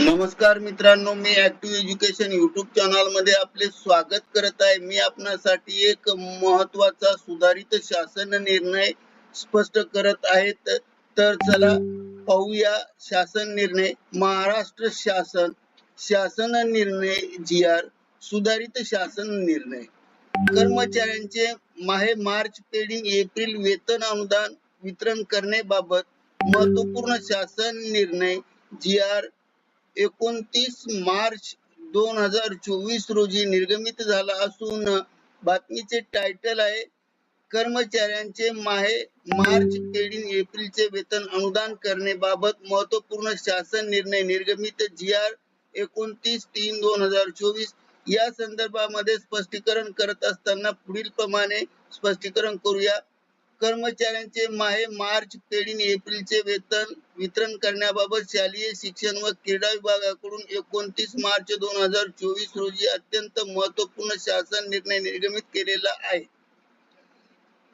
नमस्कार मित्रांनो मी ऍक्टिव्ह एज्युकेशन युट्यूब चॅनलमध्ये आपले स्वागत करत आहे. मी आपणासाठी एक महत्त्वाचा सुधारित शासन निर्णय स्पष्ट करत आहे. तर चला पाहूया शासन निर्णय. महाराष्ट्र शासन शासन निर्णय जी आर सुधारित शासन निर्णय. कर्मचाऱ्यांचे माहे मार्च पेडिंग एप्रिल वेतन अनुदान वितरण करण्याबाबत महत्त्वपूर्ण शासन निर्णय जी आर एकोणतीस मार्च दोन हजार चोवीस रोजी निर्गमित झाला असून बातमीचे टायटल आहे कर्मचाऱ्यांचे माहे मार्च एप्रिल एप्रिलचे वेतन अनुदान करण्याबाबत महत्त्वपूर्ण शासन निर्णय निर्गमित जी आर एकोणतीस तीन दोन हजार चोवीस. या संदर्भामध्ये स्पष्टीकरण करत असताना पुढील प्रमाणे स्पष्टीकरण करूया. कर्मचाऱ्यांचे माहे मार्च पेडीन एप्रिलचे वेतन वितरण करण्याबाबत शालेय शिक्षण व क्रीडा विभागाकडून एकोणतीस मार्च दोन हजार चोवीस रोजी अत्यंत महत्त्वपूर्ण शासन निर्णय निर्गमित केलेला आहे.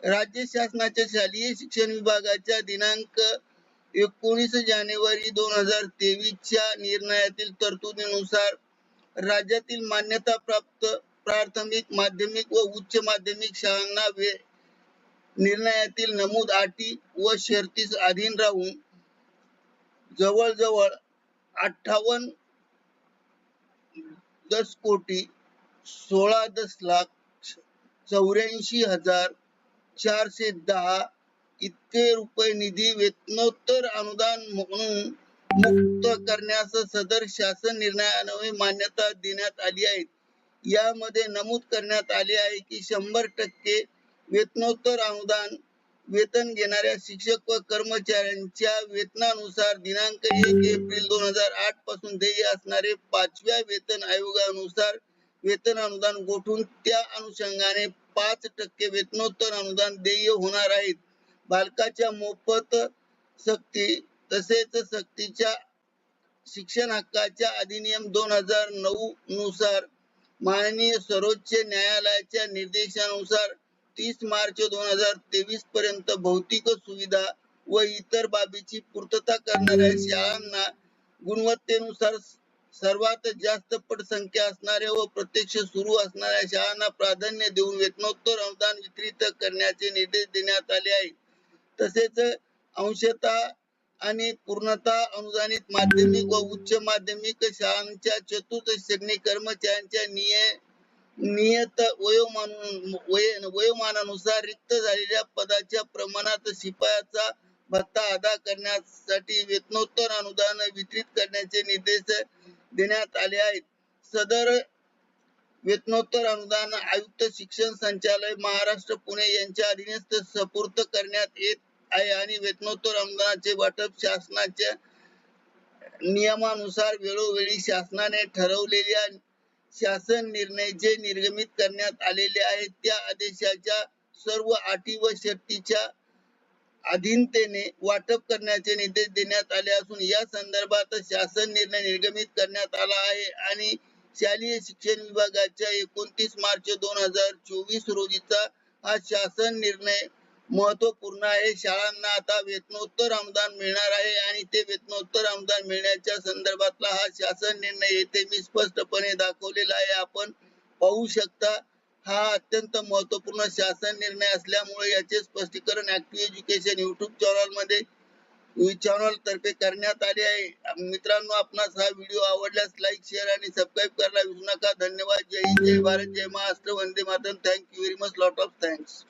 राज्य शासनाच्या शालेय शिक्षण विभागाच्या दिनांक एकोणीस जानेवारी दोन हजार तेवीसच्या निर्णयातील तरतुदीनुसार राज्यातील मान्यता प्राप्त प्राथमिक माध्यमिक व उच्च माध्यमिक शाळांना वे निर्णयातील नमूद अटी व शर्तीस अधीन राहून जवळजवळ अठ्ठावन्न दस कोटी सोळा दस लाख चौऱ्याऐंशी हजार चारशे दहा इतके रुपये निधी वेतनोत्तर अनुदान म्हणून मुक्त करण्यास सदर शासन निर्णयाने मान्यता देण्यात आली आहे. यामध्ये नमूद करण्यात आले आहे की शंभर टक्के वेतनोत्तर अनुदान वेतन घेणाऱ्या शिक्षक व कर्मचाऱ्यांच्या वेतनानुसार दिनांक एक एप्रिल दोन हजार आठपासून देय असणारे पाचव्या वेतन आयोगानुसार वेतन अनुदान गोठून त्या अनुषंगाने पाच टक्के वेतनोत्तर अनुदान देय होणार आहेत बालकाच्या मोफत सक्ती तसेच सक्तीच्या शिक्षण हक्काच्या अधिनियम दोन हजार नऊ नुसार माननीय सर्वोच्च न्यायालयाच्या निर्देशानुसार तीस मार्च दोन हजार तेवीस पर्यंत भौतिक सुविधा व इतर बाबीची पूर्तता करणाऱ्या शाळांना गुणवत्तेनुसार सर्वात जास्त पटसंख्या असणाऱ्या व प्रत्यक्ष सुरू असणाऱ्या शाळांना प्राधान्य देऊन वेतनोत्तर अनुदान वितरित करण्याचे निर्देश देण्यात आले आहे तसेच अंशतः आणि पूर्णतः अनुदानित माध्यमिक व उच्च माध्यमिक शाळांच्या चतुर्थ श्रेणी कर्मचाऱ्यांच्या निय नियत वयोमान वय वयोमानानुसार रिक्त झालेल्या पदाच्या प्रमाणात शिपायाचा भत्ता अदा करण्यासाठी वेतनोत्तर अनुदान वितरित करण्याचे निर्देश देण्यात आले आहेत. सदर वेतनोत्तर अनुदान आयुक्त शिक्षण संचालय महाराष्ट्र पुणे यांच्या अधीनस्थ सपूर्त करण्यात येत आहे आणि वेतनोत्तर अनुदानाचे वाटप शासनाच्या नियमानुसार वेळोवेळी शासनाने ठरवलेल्या शासन निर्णय जे निर्गमित करण्यात आलेले आहेत त्या आदेशाच्या सर्व अटी व शर्तीच्या अधीनतेने वाटप करण्याचे निर्देश देण्यात आले असून या संदर्भात शासन निर्णय निर्गमित करण्यात आला आहे आणि शालेय शिक्षण विभागाच्या एकोणतीस मार्च दोन हजार चोवीस रोजीचा हा शासन निर्णय महत्त्वपूर्ण आहे. शाळांना आता वेतनोत्तर अनुदान मिळणार आहे आणि ते वेतनोत्तर अनुदान मिळण्याच्या संदर्भातला हा शासन निर्णय येथे मी स्पष्टपणे दाखवलेला आहे. आपण पाहू शकता हा अत्यंत महत्त्वपूर्ण शासन निर्णय असल्यामुळे याचे स्पष्टीकरण ऍक्टिव्ह एज्युकेशन युट्यूब चॅनलमध्ये चॅनल तर्फे करण्यात आले आहे. मित्रांनो आपणास हा व्हिडिओ आवडल्यास लाईक शेअर आणि सबस्क्राईब करायला विसरू नका. धन्यवाद. जय हिंद. जय भारत. जय महाराष्ट्र. वंदे Mataram. Thank you very much lot of thanks